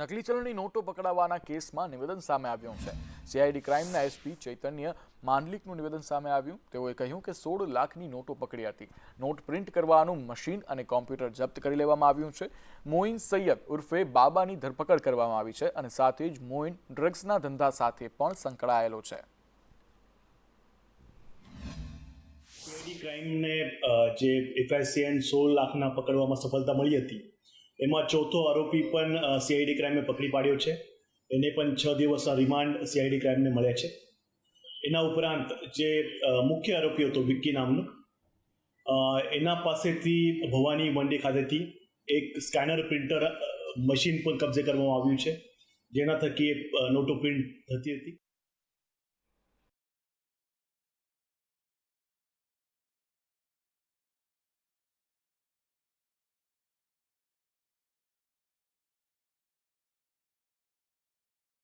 નકલી ચલણની નોટો પકડાવવાના કેસમાં નિવેદન સામે આવ્યું છે. સીઆઈડી ક્રાઇમના એસપી ચૈતન્ય માંડલિકનું નિવેદન સામે આવ્યું. તેઓએ કહ્યું કે સોળ લાખની નોટો પકડી હતી. નોટ પ્રિન્ટ કરવાનું મશીન અને કોમ્પ્યુટર જપ્ત કરી લેવામાં આવ્યું છે. મોઇન સૈયદ ઉર્ફે બાબાની ધરપકડ કરવામાં આવી છે અને સાથે જ મોઇન ડ્રગ્સના ધંધા સાથે પણ સંકળાયેલો છે. ક્રાઇમને જે એફઆઈસીએન સોળ લાખના પકડવામાં સફળતા મળી હતી એમાં ચોથો આરોપી પણ સીઆઈડી ક્રાઇમે પકડી પાડ્યો છે. એને પણ છ દિવસના રિમાન્ડ સીઆઈડી ક્રાઇમને મળ્યા છે. એના ઉપરાંત જે મુખ્ય આરોપી હતો વિક્કી નામનો એના પાસેથી ભવાની મંડી ખાતેથી એક સ્કેનર પ્રિન્ટર મશીન પણ કબજે કરવામાં આવ્યું છે. જેના થકી નોટો પ્રિન્ટ થતી હતી.